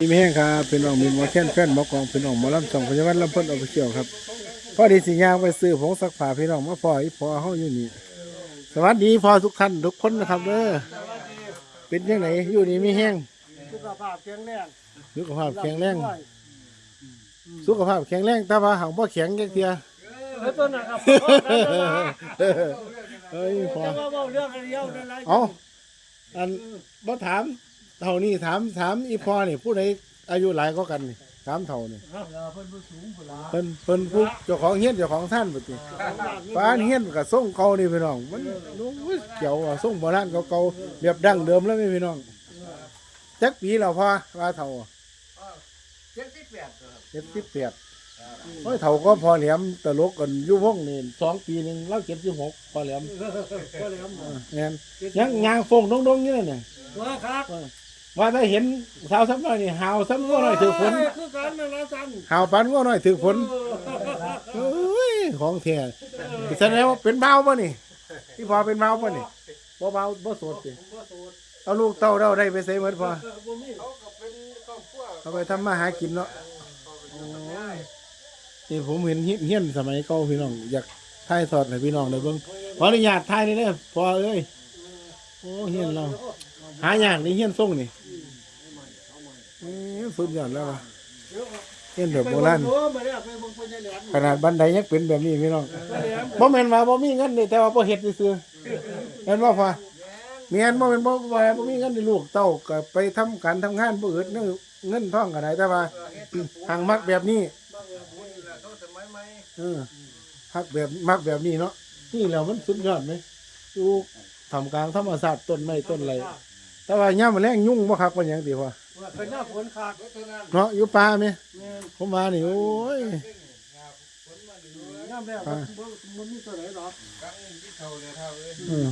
พี่แม่งครับเป็นน้องมีหมอแค้นแฟนหมอกองเป็นน้องหมอลำสองพยาบาลลำเพิ่นเอาไปเชี่ยวครับพอดีสิย่างไปซื้อผงซักผ้าพี่น้องมาพออีพอเฮาอยู่นี่สวัสดีพอทุกท่านทุกคนนะครับเด้อเป็นยังไงอยู่นี่มีแห้งสุขภาพแข็งแรงสุขภาพแข็งแรงสุขภาพแข็งแรงแต่ว่าหังบ่แข็งจักเทียเออต้นนะครับเฮ้ยพอจะมาบอกเรื่องอะไรเดียวนั่นแหละเอาอันบ่ถาม เท่านี้ถามถามอีพอนี่ผู้ใดอายุหลายก็กันนี่ถามเท่านี่เพิ่นผู้สูงผู้หลาเพิ่นเพิ่นผู้เจ้าของเฮียนเจ้าของท่านบ่ติฟ้านเฮียนก็ส่งเก่านี่พี่น้องมันโอ้ยเกี่ยวอะส่งโบราณเก่าๆแบบดั้งเดิมแล้วนี่พี่น้องจักปีแล้วพอว่าเท่าเจ็ดสิบแปดโอ้ยเท่าก็พอแหลมตลกกันอยู่วงนี่สองปีหนึงแล้วเจ็ดสิบหกพอแหลมก็เลยครับเออแม่นยังยางฟงดงๆอยู่นั่นน่ะว่าครับ ว่าถ้าเห็นสาวซ้ำน้อยนี่หาวซ้ำง้อน้อยถือฝนคือการนั่นละจันหาวปันง้อน้อยถือฝนเอ้ยของแท้แสดงว่าเป็นเบาป่ะนี่ที่พอเป็นเบาป่ะนี่บ่เบาบ่โสดสิเอาลูกเต้าเราได้ไปใส่เหมือนพอเอาไปทำมาหากินเนาะโอ้ยนี่ผมเห็นเฮียนสมัยเก่าพี่น้องอยากถ่ายทอดให้พี่น้องได้เบิ่งขออนุญาตถ่ายนี่เด้อพอเอ้ยโอ้เฮียนเราหาอย่างนี่เฮียนส่งนี่เอ้ย สุดยอดแล้วว่ะเฮียนแบบโบราณขนาดบันไดยังเป็นแบบนี้พี่น้องยายแหมบ่แม่นว่าบ่มีเงินนี่แต่ว่าบ่เฮ็ดซื่อๆแม่นบ่พอเมียนบ่แม่นบ่ว่าบ่มีเงินในลูกเต้าก็ไปทำการทำงานบ่อึดเงินเงินทองก็ได้แต่ว่าหางมักแบบนี้เออฮักแบบมักแบบนี้เนาะนี่แหล้วมันสุดยอดไหมอยู่ทำกลางธรรมชาติต้นไม้ต้นไรแต่ว่าย่ามมันแรงยุ่งบ่คักว่าหยังติพ่อ เป็นหน้าฝนขาดเนาะอยู่ป่าไหมแม่นผมมานี่โอ้ยน้ำแล้วมันมันมีตัวไหนหรออืม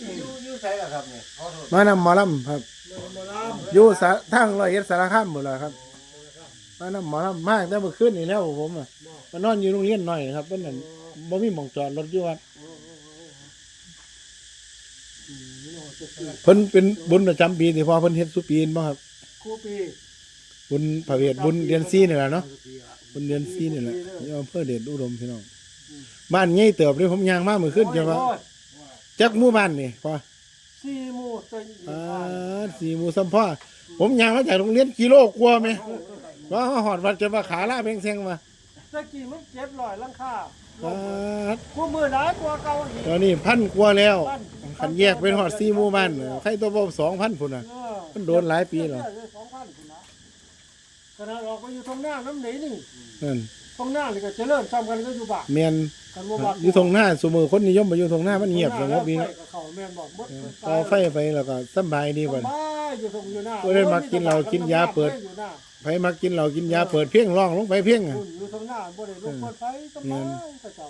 อยู่อยู่ใส่ละครับเนี่ยขอโทษมานำหมอลำครับมันมาลามอยู่สาทางร้อยเอ็ดสารคามหมดแล้วครับมานำหมอลำมากแต่เมื่อคืนนี่แล้วผมอะมานอนอยู่โรงเรียนหน่อยครับเพิ่นนั่นบ่มีหม่องจอดรถอยู่ วัดเพิ่นเป็นบุญประจำปีที่พอเพิ่นเฮ็ดสุปีนบ่ครับครูปีบุญพระเวทบุญเดือน4นี่แหละเนาะ บุญเดือน4นี่แหละอยู่อำเภอเดชอุดมพี่น้องบ้านใหญ่เติบเลยผมย่างมาเมื่อคืนจังว่าจักหมู่บ้านนี่พอสี่หมู่ตัวอ่าสี่หมูสัมพ่อผมยางมาจากโรงเรียนกิโลกลัวาไหมว่าหอดวัดจะมาขาล่าเพ่งเซงมาตะกี้มันเจ็ดร้อยลังค่าอ่าคู่มือหลายกว่าเก่าอีกตอนนี้พันกว่าแล้วพัน ขันแยกเป็นหอดสี่หมู่บ้านใครตัวบ่สองพันพุ่นน่ะ เออมันโดนหลายปีแล้วสองพันคุณนะขณะออกไปอยู่ตรงหน้าน้ำไหนนี่นั่นตรงหน้านี่ก็เจริญซ้ำกันก็อยู่บ้านเมียนกันบ่บ้านอยู่ตรงหน้าสมือคนนิยมไปอยู่ตรงหน้ามันเงียบสงบดีแล้เนาะวไฟก็เขาแม่นบอกหมดต่อไฟไปแล้วก็สำบายดีกว่า สบายอยู่ตรงอยู่หน้าก็ได้มากินเหล้ากินยาเปิด อยู่หน้าไฟมากินเหล้ากินยาเปิดเพียงร้องลงไปเพียงอะ คุณอยู่ตรงหน้าบ่ได้ลงเปิดไฟสบายก็เจ้า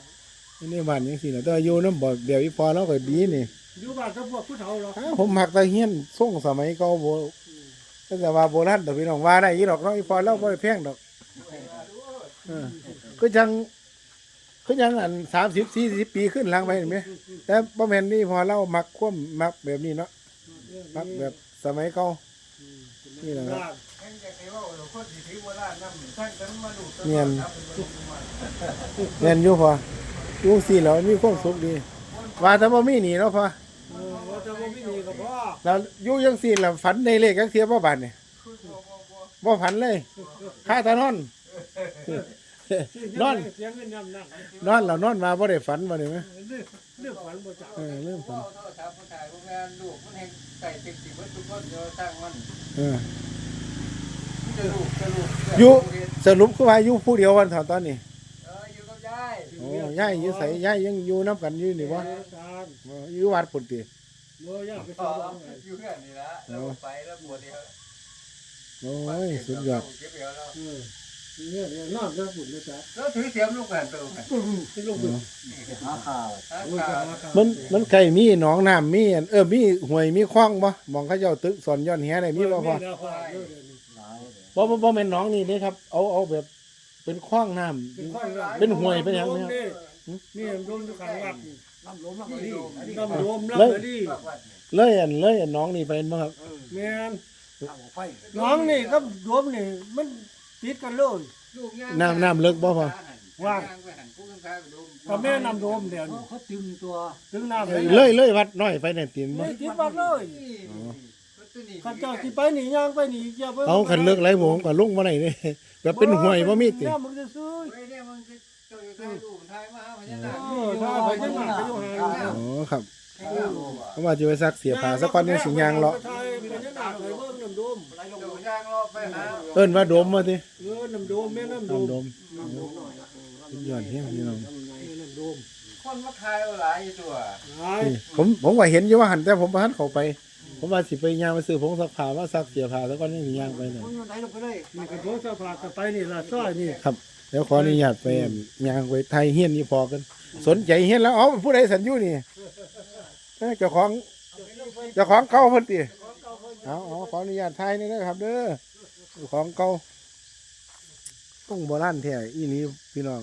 ในบ้านยังสินะแต่ว่าอยู่น้ำบ่อเดี๋ยวอีพอเราก็ดีนี่ อยู่บ้านกับพวกผู้เฒ่าหรอกอ้าวผมมักตะเฮียนส่งสมัยเก่าโบแต่ว่าโบราณแต่พี่น้องว่าได้ยี่ดอกเนาะอีพอเราบ่ได้แพงดอกเออก็จังก็ยังอันสามสิบสี่สิบปีขึ้นหลังไปเห็นไหมแต่บ่แม่นนี่พอเรามักคว่ำมักแบบนี้เนาะมักแบบสมัยเก่านี่แหละครับเนสิถือโบราณนเนียนแม่นอยู่พออยู่สี่แล้วมีความสุขดี ว่าแต่บ่มีหนีเนาะพอเออว่าจะบ่มีก็บ่แล้วอยู่ยังสี่แล้วฝันในเลขจักเทียบบ่บาดนี่บ่ฝันเลยค่าตานอน นอน เสียงเงินยำนั่งนอนแล้วนอนมาบ่ได้ฝันบ่ได้ไหมเรื่องเรื่องฝันบ่จักเออเริ่มฝันโทษครับผู้ชายผู้งานลูกมันแห่งใส่ติดสิบวัตถุคนเดียวสร้างมันเออจะลูกจะลูกอยู่สรุปคือว่าอยู่ผู้เดียววันเท่าตอนนี้ โอ้ยายอยู่ไสยายยังอยู่นํกันอยู่นี่บ่การอ๋ออยู่วัดพุ่นติบ่อยากไปอ๋สออบอยู่เพื่อนนี่ละเราไปแล้วปวดเดียวโอ้ยสุดยอดเก็บเดียวแล้วเออเนี่ยเนี่ยนอนก็ฝุ่นนะจ๊ะแล้วถือเสียมลูกแผ่นตัวกันที่ลงไปหาข่าวหาโอ้ยข่าวหาข่าวมันมันไกลมีหนองน้ำมีอันเออมีห้วยมีคลองบ่หมองเขาเจ้าตึกสอนย้อนแหได้มีบ่พอแล้วข่าวเรื่องนี้บ่บ่บ่แม่นหนองนี่เด้ครับ เอาเอาแบบ เป็นคลองน้ำ เป็นข้อหลังเป็นห่วยเป็นหยังไหมครับนี่มันรวมอยู่ข้างวัดนี่น้ำล้มน้ำดีน้ำรวมน้ำดีเลยอันเลยอันหน้องนี่ไปบ่ครับ แม่นน้องนี่ก็รวมนี่มันติดกันเลยลูกย่างน้ำน้ำเลิกบ่พอ ว่างย่ไปหันผู้กำกับไปดูก็แม่นำโดมเดี๋ยวเขาตึงตัว ถึงน้ำเลยเลยวัดน้อยไปเนี่ยตีนบ่ไม่ติดบัดเลย ข้าเจ้าที่ไปหนีย่างไปหนีอย่าไปเอาคันเลิกไรผมก็ลงมาไหนนี่แบบเป็นห่วยบ่มีติเนี่ยมึงจะซื้อเฮ้ยเนี่ยมันจะเจ้าอยู่ใกล้ลูกทายมาหาพญานาคเออถ้าไปยังหนักไปอยู่ห่างอ๋อครับเพราะว่าจะไปซักเสียผ้าสักก่อนยังสิยางเลาะไปยังหนักไปเบิ่งน้ำโดมเจ้าย่างรอไปหาเอิ้นว่าโดมมาติเออน้ำโดมแม่น้ำโดมน้ำโดมสุดยอดเฮียพี่น้องน้ำโดมคนมาขายเอาหลายอยู่ตัวไอ้นี่ผมผมก็เห็นอยู่ว่าหันแต่ผมบ่ทันเข้าไป ผมว่าสิไปย่างไปซื้อผงซักผ้ามาซักเสียผ้าสักก่อนยังสิย่างไปน่ะมันไหนลงไปเลยนี่กระโถนสะพานกันไปนี่ละซ้อยนี่ครับเดี๋ยวขออนุญาตไปย่างไปไทยเฮียนนี่พอกันสนใจเฮียนแล้วเอ๋อผู้ใดสัญญูนี่เอ้ยเจ้าของเจ้าของเก่าเพิ่นติเอาเอาขออนุญาตไทยนี่นะครับ เด้อเจ้าของเก่าต้องโบราณแท้อีนี้พี่น้อง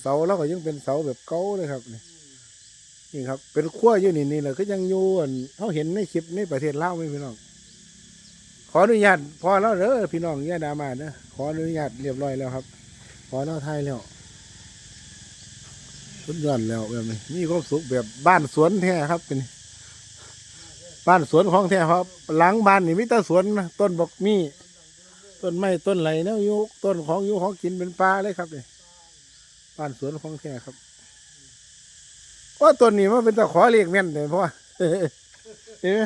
เสาแล้วก็ยังเป็นเสาแบบเก่าเลยครับนี่ นี่ครับ เป็นขั้วอยู่นี่นี่แหละก็ยังอยู่อันเขาเห็นในคลิปในประเทศลาวไหมพี่น้อง ขออนุญาตพอแล้วเด้อพี่น้องอย่าดราม่าเด้อขออนุญาตเรียบร้อยแล้วครับ ขอเล่าไทยแล้วสุดยอดแล้วแบบนี้มีความสุขแบบบ้านสวนแท้ครับเป็นบ้านสวนของแท้ครับ หลังบ้านนี่มีแต่สวนนะต้นบอกมีต้นไม้ต้นไหลเนี่ยยู่ต้นของอยู่ของกินเป็นปลาเลยครับนี่บ้านสวนของแท้ครับ ว่าต้นนี้มันเป็นตะขอเรียกแม่นเลยเพราะว่าเห็นไหม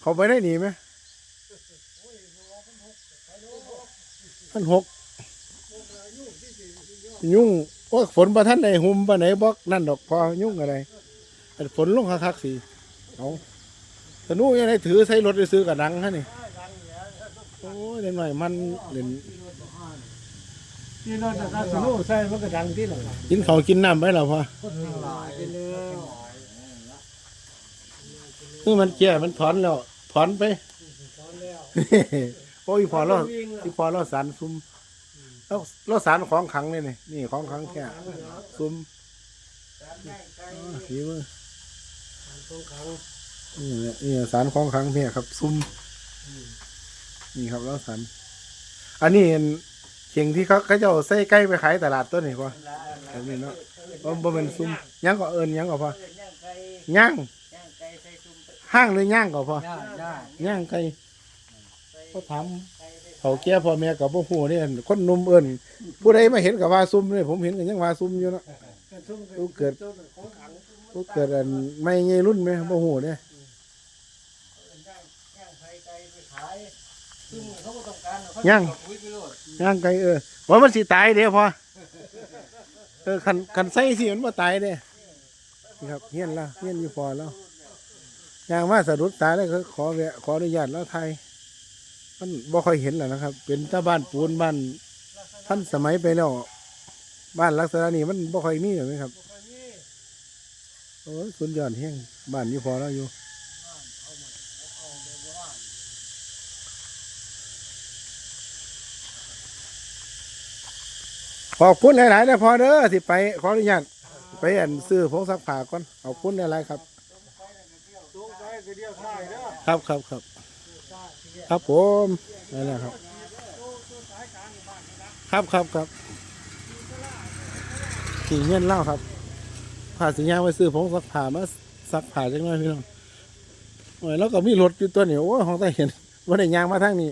เขาไปได้หนีไหมมันหกยุ่งโอ้ยฝนประทันไหนหุมปะไหนบอกนั่นดอกพอยุ่งอะไรฝนลงคักๆสิเอาแต่นู้ยังไงถือใส่รถไปซื้อกับดังฮะนี่โอ้ยเล่นหน่อยมันเล่น ที่เราจะการสนุกใส่มันก็ดังที่หลังกินข้าวกินน้ำไปแล้วพอไปเลยคือมันแก่มันถอนแล้ว ถอนไปตอนแล้วโอ้ยพอเราที่พอเราสารซุ่มแล้วเราสารของขังเลยนี่นี่ของขังแค่ซุ่มสีมือต้องขังนี่แหละนี่สารของขังเนี่ยครับ ซุ่มนี่ครับแล้วสารอันนี้ เห็นเข่งที่เขาเขาเจ้าใส่ไก่ไปขายตลาดต้นนี่พอแบบนี้เนาะบ่บ่เป็นซุ่มย่างก็เอิญย่างก็พอย่างย่างไก่ใส่ซุ่มห้างหรือย่างก็พอย่าย่าย่างไก่ก็ถามเขาแก่พ่อแม่กับพ่อหูเนี่ยคนหนุ่มเอิญผู้ใดมาเห็นกับว่าซุ่มเนี่ยผมเห็นกันยังว่าซุ่มอยู่เนาะกันทุ่มลูกเกิดของขังผู้เกิดอันไม่เงยรุ่นไหมพ่อหูเนี่ย ซึ่งเขาก็ต้องการเขาย่างยไปโลดย่างไก่เออว่ามันสิตายเด้พอเออคันคันใส่สิมันบ่ตายเด้นี่ครับเฮียนล้วเฮียนอยู่พอแล้วย่างมาสะดุดตายแล้วก็ขอแวะขออนุญาตแล้วไทย มันบ่ค่อยเห็นแล้วนะครับ เป็นตาบ้านปูนบ้านท่านสมัยไปแล้ว บ้านลักษณะนี้มันบ่ค่อยมีหรอกไหมครับโอ้ยสุดยอดเฮียงบ้านอยู่พอแล้วอยู่ ขอบคุณหลายๆเลยพอเด้อที่ไปขออนุญาตไปอันซื้อผงซักผ้าก่อนขอบคุณหลายๆครับสูงไดียวท่ายเด้อครับครับครับ ครับผมนั่นแหละครับ ครับครับครับขี่เงี้ยเล่าครับผ่าสียางไปซื้อผงซักผ้ามาซักผ้าจังเลยพี่น้องโอ้ยแล้วก็มีรถอยู่ตัวหนี้โอ้ของใต้เห็นว่าได้ยางมาทางนี้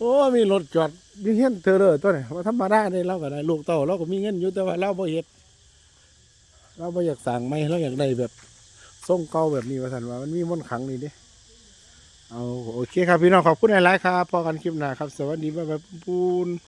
โอ้มีรถจอดอยิ่งเห็นเธอเลยตัวนี้ว่าธรรมดาได้เราก็ได้ลูกเต่าเราก็มีเงินอยู่แต่ว่าเราบ่เฮ็ดเราบ่อยากสั่งไม่เราอยากได้แบบส่งเก่าแบบนี้ว่าสันว่ามันมีมนขังนี่ดิเอาโอเคครับพี่น้องขอบคุณหลายๆครับพอกันคลิปหน้าครับ สวัสดีบ๊ายบายปูน